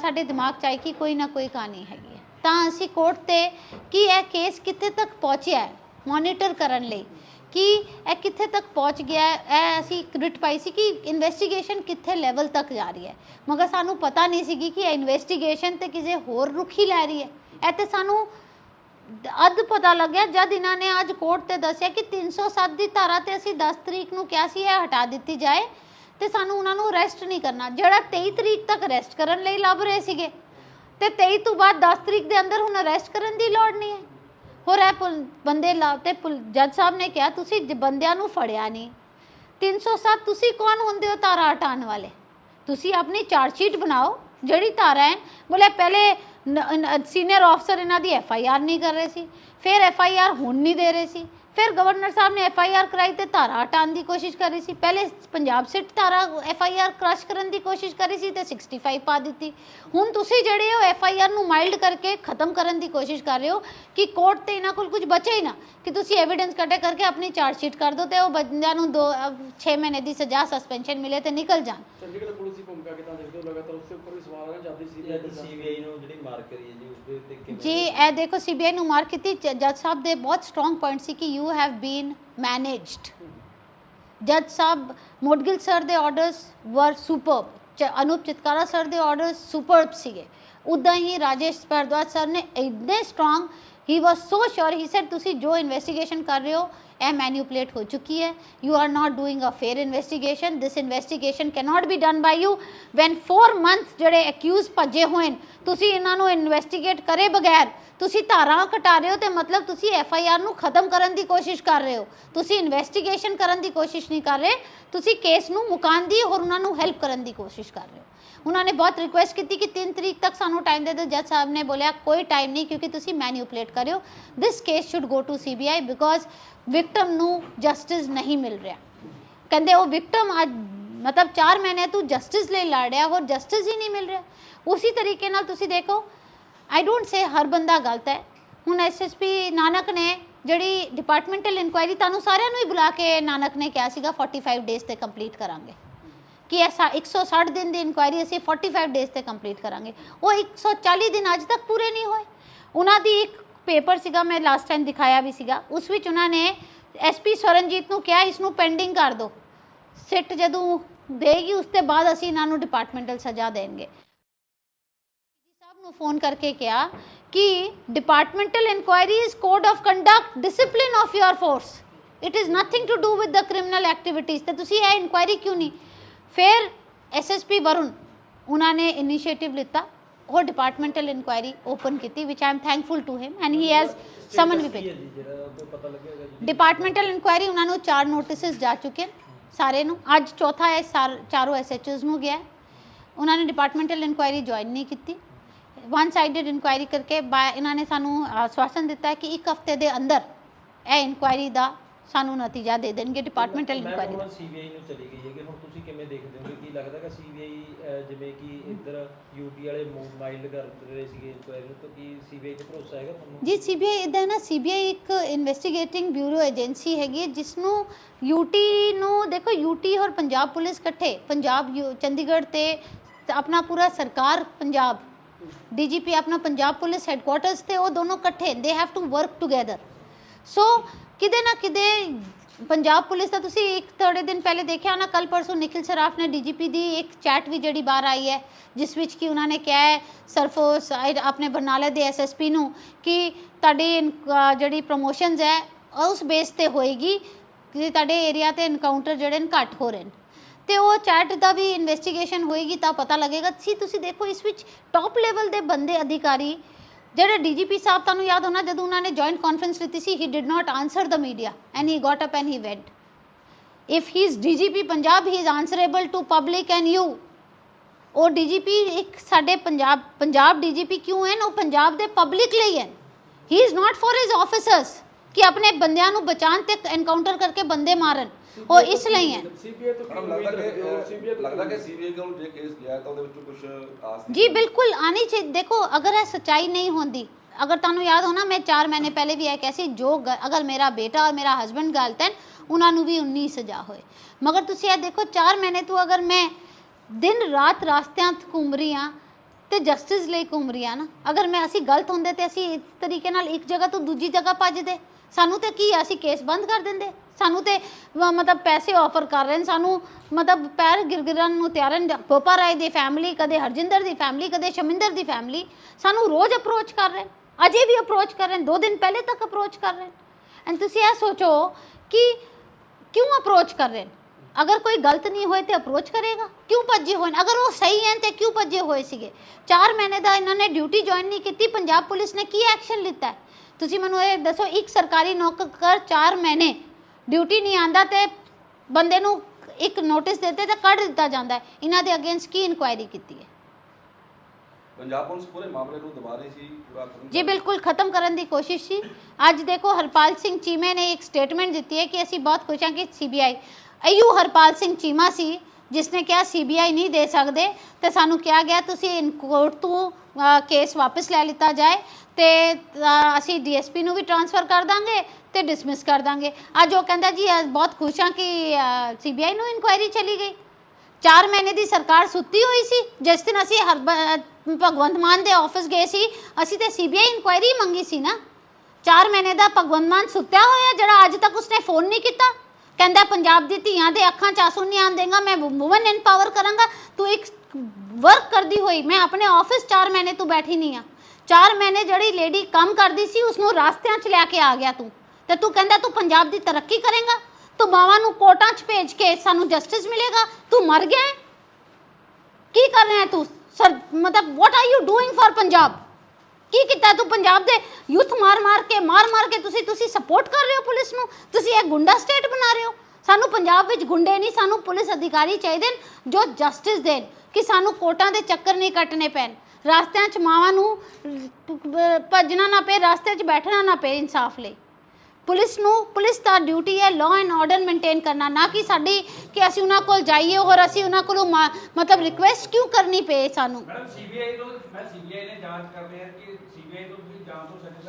ਸਾਡੇ ਦਿਮਾਗ 'ਚ ਆਈ ਕਿ ਕੋਈ ਨਾ ਕੋਈ ਕਹਾਣੀ ਹੈਗੀ ਤਾਂ ਅਸੀਂ ਕੋਰਟ ਤੇ ਕਿ ਇਹ ਕੇਸ ਕਿੱਥੇ ਤੱਕ ਪਹੁੰਚਿਆ ਹੈ? ਮੋਨੀਟਰ ਕਰਨ ਲਈ। ਕਿ ਇਹ ਕਿੱਥੇ ਤੱਕ ਪਹੁੰਚ ਗਿਆ ਹੈ? ਇਹ ਅਸੀਂ ਇੱਕ ਰਿਟ ਪਾਈ ਸੀ ਕਿ ਇਨਵੈਸਟੀਗੇਸ਼ਨ ਕਿੱਥੇ ਲੈਵਲ ਤੱਕ ਜਾ ਰਹੀ ਹੈ। ਮਗਰ ਸਾਨੂੰ ਪਤਾ ਨਹੀਂ ਸੀਗੀ ਕਿ ਇਹ ਇਨਵੈਸਟੀਗੇਸ਼ਨ ਤੇ ਕਿਸੇ ਹੋਰ ਰੁਖ ਹੀ ਲੈ ਰਹੀ ਹੈ। ਇਹ ਤੇ ਸਾਨੂੰ ਅੱਧ ਪਤਾ ਲੱਗਿਆ ਜਦ ਇਹਨਾਂ ਨੇ ਅੱਜ ਕੋਰਟ ਤੇ ਦੱਸਿਆ ਕਿ 307 ਦੀ ਧਾਰਾ ਤੇ ਅਸੀਂ 10 ਤਰੀਕ ਨੂੰ ਕਿਹਾ ਸੀ ਇਹ ਹਟਾ ਦਿੱਤੀ ਜਾਏ ਤੇ ਸਾਨੂੰ ਉਹਨਾਂ ਨੂੰ ਅਰੈਸਟ ਨਹੀਂ ਕਰਨਾ। ਜਿਹੜਾ 23 ਤਰੀਕ ਤੱਕ ਅਰੈਸਟ ਕਰਨ ਲਈ ਲੱਭ ਰਹੇ ਸੀਗੇ। ਤੇ 23 ਤੋਂ ਬਾਅਦ 10 ਤਰੀਕ ਦੇ ਅੰਦਰ ਹੁਣ ਅਰੈਸਟ ਕਰਨ ਦੀ ਲੋੜ ਨਹੀਂ ਹੈ। ਹੋਰ ਇਹ ਪੁਲ- ਬੰਦੇ ਲਾ ਤੇ ਪੁਲ- ਜੱਜ ਸਾਹਿਬ ਨੇ ਕਿਹਾ, ਤੁਸੀਂ ਜ- ਬੰਦਿਆਂ ਨੂੰ ਫੜਿਆ ਨਹੀਂ। 307 ਤੁਸੀਂ ਕੌਣ ਹੁੰਦੇ ਹੋ ਤਾਰਾ ਹਟਾਉਣ ਵਾਲੇ? ਤੁਸੀਂ ਆਪਣੀ ਚਾਰਜ ਸ਼ੀਟ ਬਣਾਓ, ਜਿਹੜੀ ਧਾਰਾ ਹੈ। ਬੋਲੇ, ਪਹਿਲੇ ਸੀਨੀਅਰ ਅਫਸਰ ਇਹਨਾਂ ਦੀ ਐਫ ਆਈ ਆਰ ਨਹੀਂ ਕਰ ਰਹੇ ਸੀ। ਫਿਰ ਐਫ ਆਈ ਆਰ ਹੁਣ ਨਹੀਂ ਦੇ ਰਹੇ ਸੀ। ਫਿਰ ਗਵਰਨਰ ਸਾਹਿਬ ਨੇ ਐਫ ਆਈ ਆਰ ਕਰਾਈ ਤੇ ਧਾਰਾ ਹਟਾਉਣ ਦੀ ਕੋਸ਼ਿਸ਼ ਕਰ ਰਹੀ ਸੀ। ਪਹਿਲੇ ਪੰਜਾਬ ਸਿੱਟ ਧਾਰਾ ਐਫ ਆਈ ਆਰ ਕ੍ਰਸ਼ ਕਰਨ ਦੀ ਕੋਸ਼ਿਸ਼ ਕਰ ਰਹੀ ਸੀ ਤੇ 65 ਪਾ ਦਿੱਤੀ। ਹੁਣ ਤੁਸੀਂ ਜਿਹੜੇ ਹੋ ਐਫ ਆਈ ਆਰ ਨੂੰ ਮਾਈਲਡ ਕਰਕੇ ਖਤਮ ਕਰਨ ਦੀ ਕੋਸ਼ਿਸ਼ ਕਰ ਰਹੇ ਹੋ ਕਿ ਕੋਰਟ ਤੇ ਇਹਨਾਂ ਕੋਲ ਕੁਝ ਬਚੇ ਹੀ ਨਾ ਕਿ ਤੁਸੀਂ ਐਵੀਡੈਂਸ ਇਕੱਠੇ ਕਰਕੇ ਆਪਣੀ ਚਾਰਜ ਸ਼ੀਟ ਕਰ ਦਿਓ ਤੇ ਉਹ ਬੰਦਿਆਂ ਨੂੰ 2 6 ਮਹੀਨੇ ਦੀ ਸਜ਼ਾ ਸਸਪੈਂਸ਼ਨ ਮਿਲੇ ਤੇ ਨਿਕਲ ਜਾਣ। ਚੰਡੀਗੜ੍ਹ ਪੁਲਿਸ ਦੀ ਭੂਮਿਕਾ ਕਿਦਾਂ ਦੇਖਦੇ ਹੋ? ਲਗਾਤਾਰ ਉਸਦੇ ਉੱਪਰ ਵੀ ਸਵਾਲ ਹੈ ਜਾਂਦੀ ਸੀ ਸੀਬੀਆਈ ਨੂੰ ਜਿਹੜੀ ਮਾਰ ਕਰੀ ਹੈ ਜੀ ਉਸ ਦੇ ਉੱਤੇ ਕਿਵੇਂ ਜੀ ਇਹ ਦੇਖੋ ਸੀਬੀਆਈ ਨੂੰ ਮਾਰ ਕੀਤੀ। ਜੱਜ ਸਾਹਿਬ ਦੇ ਬਹੁਤ ਸਟਰੋਂਗ ਪੁਆਇੰਟ ਸੀ ਕਿ ਯੂ ਹੈਵ ਬੀਨ ਮੈਨੇਜਡ ਜੱਜ ਸਾਹਿਬ ਮੋਡਗਿਲ ਸਰ ਦੇ orders were superb Anoop Chitkara sir ਦੇ ਆਰਡਰਸ ਸੁਪਰਬ ਸੀਗੇ ਉਦਾਂ ਹੀ ਰਾਜੇਸ਼ ਭਰਦਵਾਜ ਸਰ ਨੇ ਇੰਨੇ strong he was so sure he said ਤੁਸੀਂ ਜੋ ਇਨਵੈਸਟੀਗੇਸ਼ਨ ਕਰ ਰਹੇ ਹੋ, ਇਹ ਮੈਨੀਪੂਲੇਟ ਹੋ ਚੁੱਕੀ ਹੈ। You are not doing a fair investigation this investigation cannot be done by you when 4 months ਜਿਹੜੇ ਅਕਿਊਜ਼ ਭੱਜੇ ਹੋਏ ਤੁਸੀਂ ਇਹਨਾਂ ਨੂੰ ਇਨਵੈਸਟੀਗੇਟ ਕਰੇ ਬਗੈਰ, ਤੁਸੀਂ ਧਾਰਾਂ ਘਟਾ ਰਹੇ ਹੋ ਤੇ ਮਤਲਬ ਤੁਸੀਂ ਐਫ ਆਈ ਆਰ ਨੂੰ ਖਤਮ ਕਰਨ ਦੀ ਕੋਸ਼ਿਸ਼ ਕਰ ਰਹੇ ਹੋ। ਤੁਸੀਂ ਇਨਵੈਸਟੀਗੇਸ਼ਨ ਕਰਨ ਦੀ ਕੋਸ਼ਿਸ਼ ਨਹੀਂ ਕਰ ਰਹੇ। ਤੁਸੀਂ ਕੇਸ ਨੂੰ ਮੁਕਾਉਣ ਦੀ ਔਰ ਉਹਨਾਂ ਨੂੰ ਹੈਲਪ ਕਰਨ ਦੀ ਕੋਸ਼ਿਸ਼ ਕਰ ਰਹੇ ਹੋ। ਉਹਨਾਂ ਨੇ ਬਹੁਤ ਰਿਕੁਐਸਟ ਕੀਤੀ ਕਿ 3 ਤਰੀਕ ਤੱਕ ਸਾਨੂੰ ਟਾਈਮ ਦੇ ਦਿਓ। ਜੱਜ ਸਾਹਿਬ ਨੇ ਬੋਲਿਆ, ਕੋਈ ਟਾਈਮ ਨਹੀਂ ਕਿਉਂਕਿ ਤੁਸੀਂ ਮੈਨੀਪੂਲੇਟ ਕਰਿਓ। This case should go to CBI because victim ਨੂੰ ਜਸਟਿਸ ਨਹੀਂ ਮਿਲ ਰਿਹਾ। ਕਹਿੰਦੇ, ਉਹ ਵਿਕਟਮ ਅੱਜ, ਮਤਲਬ 4 ਮਹੀਨੇ ਤੋਂ ਜਸਟਿਸ ਲਈ ਲੜ ਰਿਹਾ ਹੋਰ ਜਸਟਿਸ ਹੀ ਨਹੀਂ ਮਿਲ ਰਿਹਾ। ਉਸੇ ਤਰੀਕੇ ਨਾਲ ਤੁਸੀਂ ਦੇਖੋ ਆਈ ਡੋਂਟ ਸੇ ਹਰ ਬੰਦਾ ਗਲਤ ਹੈ। ਹੁਣ ਐਸਐਸਪੀ ਨਾਨਕ ਨੇ ਜਿਹੜੀ ਡਿਪਾਰਟਮੈਂਟਲ ਇਨਕੁਆਇਰੀ ਤੁਹਾਨੂੰ ਸਾਰਿਆਂ ਨੂੰ ਹੀ ਬੁਲਾ ਕੇ ਨਾਨਕ ਨੇ ਕਿਹਾ ਸੀਗਾ 45 ਡੇਜ਼ ਤੇ ਕੰਪਲੀਟ ਕਰਾਂਗੇ। ਕਿ ਐਸਾ 160 ਦਿਨ ਦੀ ਇਨਕੁਆਇਰੀ ਅਸੀਂ 45 ਡੇਜ਼ ਤੇ ਕੰਪਲੀਟ ਕਰਾਂਗੇ। ਉਹ 140 ਦਿਨ ਅੱਜ ਤੱਕ ਪੂਰੇ ਨਹੀਂ ਹੋਏ। ਉਹਨਾਂ ਦੀ ਇੱਕ ਪੇਪਰ ਸੀਗਾ, ਮੈਂ ਲਾਸਟ ਟਾਈਮ ਦਿਖਾਇਆ ਵੀ ਸੀਗਾ। ਉਸ ਵਿੱਚ ਉਹਨਾਂ ਨੇ ਐਸਪੀ ਸਰਨਜੀਤ ਨੂੰ ਕਿਹਾ, ਇਸ ਨੂੰ ਪੈਂਡਿੰਗ ਕਰ ਦਿਓ ਸਿੱਟ ਜਦੋਂ ਦੇਗੀ, ਉਸ ਤੋਂ ਬਾਅਦ ਅਸੀਂ ਇਹਨਾਂ ਨੂੰ ਡਿਪਾਰਟਮੈਂਟਲ ਸਜ਼ਾ ਦੇਣਗੇ। ਸਾਹਿਬ ਨੂੰ ਫੋਨ ਕਰਕੇ ਕਿਹਾ ਕਿ departmental inquiry is code of conduct discipline of your force it is nothing to do with the criminal activities ਤੇ ਤੁਸੀਂ ਇਹ ਇਨਕੁਆਇਰੀ ਕਿਉਂ ਨਹੀਂ ਫਿਰ ਐਸਐਸਪੀ ਵਰੁਣ ਉਹਨਾਂ ਨੇ ਇਨੀਸ਼ੀਏਟਿਵ ਲਿੱਤਾ, ਉਹ ਡਿਪਾਰਟਮੈਂਟਲ ਇਨਕੁਆਇਰੀ ਓਪਨ ਕੀਤੀ which I am thankful to him and he has summon we Status departmental inquiry ਉਹਨਾਂ ਨੂੰ ਚਾਰ ਨੋਟਿਸਸ ਜਾ ਚੁੱਕੇ ਸਾਰੇ ਨੂੰ। ਅੱਜ ਚੌਥਾ ਹੈ ਸਾਰ- ਚਾਰੋਂ ਐਸਐਚਓਜ਼ ਨੂੰ ਗਿਆ। ਉਹਨਾਂ ਨੇ ਡਿਪਾਰਟਮੈਂਟਲ ਇਨਕੁਆਇਰੀ ਜੁਆਇਨ ਨਹੀਂ ਕੀਤੀ। ਵਨ ਸਾਈਡਡ ਇਨਕੁਆਇਰੀ ਕਰਕੇ ਬਾ- ਇਹਨਾਂ ਨੇ ਸਾਨੂੰ ਆਸ਼ਵਾਸਨ ਦਿੱਤਾ ਕਿ ਇੱਕ ਹਫ਼ਤੇ ਦੇ ਅੰਦਰ ਇਹ ਇਨਕੁਆਇਰੀ ਦਾ ਸਾਨੂੰ ਨਤੀਜਾ ਦੇ ਦੇਣਗੇ ਡਿਪਾਰਟਮੈਂਟਲ ਮੈਂ ਇਨਕੁਆਇਰੀ ਦਾ ਸੀਬੀਆਈ ਨੂੰ ਚਲੀ ਗਈ ਹੈ ਕਿ ਹੁਣ ਤੁਸੀਂ ਕਿਵੇਂ ਦੇਖਦੇ ਹੋ ਕੀ ਲੱਗਦਾ ਕਿ ਸੀਬੀਆਈ ਜਿਵੇਂ ਕਿ ਇੱਧਰ ਯੂਟੀ ਵਾਲੇ ਮਾਈਲਡ ਕਰ ਰਹੇ ਸੀਗੇ ਇਨਕੁਆਇਰੀ ਨੂੰ ਤਾਂ ਕੀ ਸੀਬੀਆਈ ਤੇ ਭਰੋਸਾ ਹੈਗਾ ਤੁਹਾਨੂੰ? ਜੀ ਸੀਬੀਆਈ ਇਦਾਂ ਨਾ ਸੀਬੀਆਈ ਇੱਕ ਇਨਵੈਸਟੀਗੇਟਿੰਗ ਬਿਊਰੋ ਏਜੰਸੀ ਹੈਗੀ ਜਿਸ ਨੂੰ ਯੂਟੀ ਨੂੰ ਦੇਖੋ ਯੂਟੀ ਔਰ ਪੰਜਾਬ ਪੁਲਿਸ ਇਕੱਠੇ ਪੰਜਾਬ ਚੰਡੀਗੜ੍ਹ ਤੇ ਆਪਣਾ ਪੂਰਾ ਸਰਕਾਰ ਪੰਜਾਬ ਡੀਜੀਪੀ ਆਪਣਾ ਪੰਜਾਬ ਪੁਲਿਸ ਹੈੱਡਕੁਆਟਰਸ ਤੇ ਉਹ ਦੋਨੋਂ ਇਕੱਠੇ they have to work together so ਕਿਤੇ ਨਾ ਕਿਤੇ ਪੰਜਾਬ ਪੁਲਿਸ ਦਾ ਤੁਸੀਂ ਇੱਕ ਥੋੜੇ ਦਿਨ ਪਹਿਲੇ ਦੇਖਿਆ ਨਾ ਕੱਲ ਪਰਸੋਂ ਨਿਖਿਲ ਸਰਾਫ ਨੇ ਡੀਜੀਪੀ ਦੀ ਇੱਕ ਚੈਟ ਵੀ ਜਿਹੜੀ ਬਾਹਰ ਆਈ ਹੈ, ਜਿਸ ਵਿੱਚ ਕਿ ਉਹਨਾਂ ਨੇ ਕਿਹਾ ਹੈ ਸਰਫੋਸ ਆਪਣੇ ਬਰਨਾਲੇ ਦੇ ਐਸਐਸਪੀ ਨੂੰ ਕਿ ਤੁਹਾਡੀ ਇਨ- ਜਿਹੜੀ ਪ੍ਰੋਮੋਸ਼ਨਸ ਹੈ, ਉਸ ਬੇਸ ਤੇ ਹੋਏਗੀ ਕਿ ਤੁਹਾਡੇ ਏਰੀਆ ਤੇ ਇਨਕਾਊਂਟਰ ਜਿਹੜੇ ਨੇ ਘੱਟ ਹੋ ਰਹੇ ਨੇ। ਤੇ ਉਹ ਚੈਟ ਦਾ ਵੀ ਇਨਵੈਸਟੀਗੇਸ਼ਨ ਹੋਏਗੀ ਤਾਂ ਪਤਾ ਲੱਗੇਗਾ। ਸੀ ਤੁਸੀਂ ਦੇਖੋ, ਇਸ ਵਿੱਚ ਟੌਪ ਲੈਵਲ ਦੇ ਬੰਦੇ ਅਧਿਕਾਰੀ ਜਿਹੜੇ ਡੀਜੀਪੀ ਸਾਹਿਬ ਤੁਹਾਨੂੰ ਯਾਦ ਹੋਣਾ, ਜਦੋਂ ਉਹਨਾਂ ਨੇ ਜੁਆਇੰਟ ਕਾਨਫਰੰਸ ਲਿੱਤੀ ਸੀ he did not answer the media and he got up and he went if he is DGP Punjab he is answerable to public and you ਉਹ ਡੀਜੀਪੀ, ਇੱਕ ਸਾਡੇ ਪੰਜਾਬ ਪੰਜਾਬ ਡੀਜੀਪੀ ਕਿਉਂ ਹਨ? ਉਹ ਪੰਜਾਬ ਦੇ ਪਬਲਿਕ ਲਈ ਹਨ। He is not for his officers ਕਿ ਆਪਣੇ ਬੰਦਿਆਂ ਨੂੰ ਬਚਾਉਣ ਤੇ ਐਨਕਾਊਂਟਰ ਕਰਕੇ ਬੰਦੇ ਮਾਰਨ। ਉਹ ਇਸ ਲਈ ਹੈ। ਸੀਬੀਆਈ ਤੋਂ ਕੀ ਮੈਡਮ ਉਮੀਦ ਲੱਗਦਾ ਰੱਖਦੇ ਹੋ ਕਿ ਸੀਬੀਆਈ ਤੋਂ ਲੱਗਦਾ ਕੀ ਕਿ ਸੀਬੀਆਈ ਕੋਲ ਜੇ ਕੇਸ ਗਿਆ ਤਾਂ ਉਹਦੇ ਵਿੱਚੋਂ ਕੁਝ ਆਸ ਜੀ ਬਿਲਕੁਲ ਆਣੀ ਚਾਹੀਦੀ ਦੇਖੋ ਅਗਰ ਇਹ ਸੱਚਾਈ ਨਹੀਂ ਹੁੰਦੀ ਅਗਰ ਤੁਹਾਨੂੰ ਯਾਦ ਹੋ ਨਾ ਮੈਂ 4 ਮਹੀਨੇ ਪਹਿਲੇ ਵੀ ਇਹ ਕਿਹਾ ਸੀ ਜੋ ਅਗਰ ਮੇਰਾ ਬੇਟਾ ਔਰ ਮੇਰਾ ਹਸਬੰਡ ਗਲਤ ਹਨ ਉਹਨਾਂ ਨੂੰ ਵੀ 19 ਸਜ਼ਾ ਹੋਏ। ਮਗਰ ਤੁਸੀਂ ਇਹ ਦੇਖੋ 4 ਮਹੀਨੇ ਤੋਂ ਅਗਰ ਮੈਂ ਦਿਨ ਰਾਤ ਰਾਸਤਿਆਂ 'ਤੇ ਘੁੰਮ ਰਹੀ ਹਾਂ ਤੇ ਜਸਟਿਸ ਲਈ ਘੁੰਮ ਰਹੀ ਹਾਂ ਨਾ ਅਗਰ ਮੈਂ ਅਸੀਂ ਗਲਤ ਹੁੰਦੇ ਤੇ ਅਸੀਂ ਇਸ ਤਰੀਕੇ ਨਾਲ ਇੱਕ ਜਗ੍ਹਾ ਤੋਂ ਦੂਜੀ ਜਗ੍ਹਾ ਭੱਜਦੇ ਸਾਨੂੰ ਤੇ ਕੀ ਆ, ਅਸੀਂ ਕੇਸ ਬੰਦ ਕਰ ਦਿੰਦੇ। ਸਾਨੂੰ ਤੇ ਵ- ਮਤਲਬ ਪੈਸੇ ਆਫਰ ਕਰ ਰਹੇ ਨੇ। ਸਾਨੂੰ ਮਤਲਬ ਪੈਰ ਗਿਰਗਿਰਨ ਨੂੰ ਤਿਆਰਨ ਗੋਪਾ ਰਾਏ ਦੀ ਫੈਮਿਲੀ ਕਦੇ ਹਰਜਿੰਦਰ ਦੀ ਫੈਮਿਲੀ ਕਦੇ ਸ਼ਮਿੰਦਰ ਦੀ ਫੈਮਿਲੀ ਸਾਨੂੰ ਰੋਜ਼ ਅਪਰੋਚ ਕਰ ਰਹੇ ਨੇ। ਅਜੇ ਵੀ ਅਪਰੋਚ ਕਰ ਰਹੇ ਨੇ। ਦੋ ਦਿਨ ਪਹਿਲੇ ਤੱਕ ਅਪਰੋਚ ਕਰ ਰਹੇ ਨੇ। ਐਂਡ ਤੁਸੀਂ ਇਹ ਸੋਚੋ ਕਿ ਕਿਉਂ ਅਪਰੋਚ ਕਰ ਰਹੇ ਨੇ? ਅਗਰ ਕੋਈ ਗਲਤ ਨਹੀਂ ਹੋਏ ਤੇ ਅਪਰੋਚ ਕਰੇਗਾ। ਕਿਉਂ ਭੱਜੇ ਹੋਏ ਨੇ? ਅਗਰ ਉਹ ਸਹੀ ਹਨ ਤੇ ਕਿਉਂ ਭੱਜੇ ਹੋਏ ਸੀਗੇ? 4 ਮਹੀਨੇ ਦਾ ਇਹਨਾਂ ਨੇ ਡਿਊਟੀ ਜੁਆਇਨ ਨਹੀਂ ਕੀਤੀ। ਪੰਜਾਬ ਪੁਲਿਸ ਨੇ ਕੀ ਐਕਸ਼ਨ ਲਿੱਤਾ ਹੈ? ਤੁਸੀਂ ਮੈਨੂੰ ਇਹ ਦੱਸੋ ਇੱਕ ਸਰਕਾਰੀ ਨੌਕਰ 4 ਮਹੀਨੇ ਡਿਊਟੀ ਨਹੀਂ ਆਂਦਾ ਤੇ ਬੰਦੇ ਨੂੰ ਇੱਕ ਨੋਟਿਸ ਦਿੱਤੇ ਤੇ ਕੱਢ ਦਿੱਤਾ ਜਾਂਦਾ ਹੈ। ਇਹਨਾਂ ਦੇ ਅਗੇਂਸਟ ਕੀ ਇਨਕੁਆਇਰੀ ਕੀਤੀ ਹੈ? ਪੰਜਾਬ ਪੁਲਿਸ ਪੂਰੇ ਮਾਮਲੇ ਨੂੰ ਦਬਾ ਰਹੀ ਸੀ ਪੂਰਾ ਖਤਮ ਜੀ ਬਿਲਕੁਲ ਖਤਮ ਕਰਨ ਦੀ ਕੋਸ਼ਿਸ਼ ਸੀ। ਅੱਜ ਦੇਖੋ ਹਰਪਾਲ ਸਿੰਘ ਚੀਮੇ ਨੇ ਇੱਕ ਸਟੇਟਮੈਂਟ ਦਿੱਤੀ ਹੈ ਕਿ ਅਸੀਂ ਬਹੁਤ ਖੁਸ਼ ਹਾਂ ਕਿ ਸੀਬੀਆਈ ਅਯੂ ਹਰਪਾਲ ਸਿੰਘ ਚੀਮਾ ਸੀ ਜਿਸ ਨੇ ਕਿਹਾ ਸੀਬੀਆਈ ਨਹੀਂ ਦੇ ਸਕਦੇ ਤੇ ਸਾਨੂੰ ਕਿਹਾ ਗਿਆ ਤੁਸੀਂ ਇਨ ਕੋਰਟ ਤੋਂ ਕੇਸ ਵਾਪਸ ਲੈ ਲਿੱਤਾ ਜਾਏ ਤੇ ਅ, ਅਸੀਂ ਡੀਐਸਪੀ ਨੂੰ ਵੀ ਟ੍ਰਾਂਸਫਰ ਕਰ ਦਾਂਗੇ ਤੇ ਡਿਸਮਿਸ ਕਰ ਦਾਂਗੇ। ਅੱਜ ਉਹ ਕਹਿੰਦਾ ਜੀ ਅੱਜ ਬਹੁਤ ਖੁਸ਼ ਹਾਂ ਕਿ ਸੀਬੀਆਈ ਨੂੰ ਇਨਕੁਆਇਰੀ ਚਲੀ ਗਈ। 4 ਮਹੀਨੇ ਦੀ ਸਰਕਾਰ ਸੁੱਤੀ ਹੋਈ ਸੀ ਜਿਸ ਦਿਨ ਅਸੀਂ ਹਰ ਭਗਵੰਤ ਮਾਨ ਦੇ ਆਫਿਸ ਗਏ ਸੀ ਅਸੀਂ ਤੇ ਸੀਬੀਆਈ ਇਨਕੁਆਇਰੀ ਮੰਗੀ ਸੀ ਨਾ। 4 ਮਹੀਨੇ ਦਾ ਭਗਵੰਤ ਮਾਨ ਸੁੱਤਿਆ ਹੋਇਆ ਜਿਹੜਾ ਅੱਜ ਤੱਕ ਉਸਨੇ ਫੋਨ ਨਹੀਂ ਕੀਤਾ। ਕਹਿੰਦਾ ਪੰਜਾਬ ਦੀ ਧੀਆਂ ਦੇ ਅੱਖਾਂ 'ਚ ਆਸੂ ਨਹੀਂ ਆਉਣ ਦੇਗਾ, ਮੈਂ ਵੂਮਨ ਐਮਪਾਵਰ ਕਰਾਂਗਾ, ਤੂੰ ਇੱਕ ਵਰਕ ਕਰਦੀ ਹੋਈ, ਮੈਂ ਆਪਣੇ ਆਫਿਸ 4 ਮਹੀਨੇ ਤੂੰ ਬੈਠੀ ਨਹੀਂ ਆ। 4 ਮਹੀਨੇ ਜਿਹੜੀ ਲੇਡੀ ਕੰਮ ਕਰਦੀ ਸੀ ਉਸ ਨੂੰ ਰਾਸਤਿਆਂ 'ਚ ਲੈ ਕੇ ਆ ਗਿਆ ਤੂੰ। ਤੇ ਤੂੰ ਕਹਿੰਦਾ ਤੂੰ ਪੰਜਾਬ ਦੀ ਤਰੱਕੀ ਕਰੇਗਾ, ਤੂੰ ਮਾਵਾਂ ਨੂੰ ਕੋਰਟਾਂ 'ਚ ਭੇਜ ਕੇ ਸਾਨੂੰ ਜਸਟਿਸ ਮਿਲੇਗਾ, ਤੂੰ ਮਰ ਗਿਆ ਕੀ ਕਰ ਰਿਹਾ ਤੂੰ? ਸਰ, ਮਤਲਬ what are you doing for Punjab? ਕੀ ਕੀਤਾ ਤੂੰ ਪੰਜਾਬ ਦੇ ਯੂਥ ਮਾਰ ਮਾਰ ਕੇ, ਮਾਰ ਮਾਰ ਕੇ ਤੁਸੀਂ ਤੁਸੀਂ ਸਪੋਰਟ ਕਰ ਰਹੇ ਹੋ ਪੁਲਿਸ ਨੂੰ? ਤੁਸੀਂ ਇਹ ਗੁੰਡਾ ਸਟੇਟ ਬਣਾ ਰਹੇ ਹੋ? ਸਾਨੂੰ ਪੰਜਾਬ ਵਿੱਚ ਗੁੰਡੇ ਨਹੀਂ, ਸਾਨੂੰ ਪੁਲਿਸ ਅਧਿਕਾਰੀ ਚਾਹੀਦੇ ਨੇ ਜੋ ਜਸਟਿਸ ਦੇਣ ਕਿ ਸਾਨੂੰ ਕੋਰਟਾਂ ਦੇ ਚੱਕਰ ਨਹੀਂ ਕੱਟਣੇ ਪੈਣ। ਰਸਤਿਆਂ 'ਚ ਮਾਵਾਂ ਨੂੰ ਭੱਜਣਾ ਨਾ ਪਏ ਰਸਤੇ 'ਚ ਬੈਠਣਾ ਨਾ ਪਏ ਇਨਸਾਫ ਲਈ। ਪੁਲਿਸ ਨੂੰ, ਪੁਲਿਸ ਦਾ ਡਿਊਟੀ ਹੈ ਲਾਅ ਐਂਡ ਆਰਡਰ ਮੇਨਟੇਨ ਕਰਨਾ, ਨਾ ਕਿ ਸਾਡੀ ਕਿ ਅਸੀਂ ਉਹਨਾਂ ਕੋਲ ਜਾਈਏ ਔਰ ਅਸੀਂ ਉਹਨਾਂ ਕੋਲੋਂ ਮਤਲਬ ਰਿਕੁਐਸਟ ਕਿਉਂ ਕਰਨੀ ਪਏ ਸਾਨੂੰ? ਮੈਡਮ ਸੀਬੀਆਈ ਤੋਂ, ਮੈਂ ਸੀਬੀਆਈ ਨੇ ਜਾਂਚ ਕਰ ਰਿਹਾ ਕਿ ਸੀਬੀਆਈ ਤੁਸੀਂ ਜਾਂਚ ਤੋਂ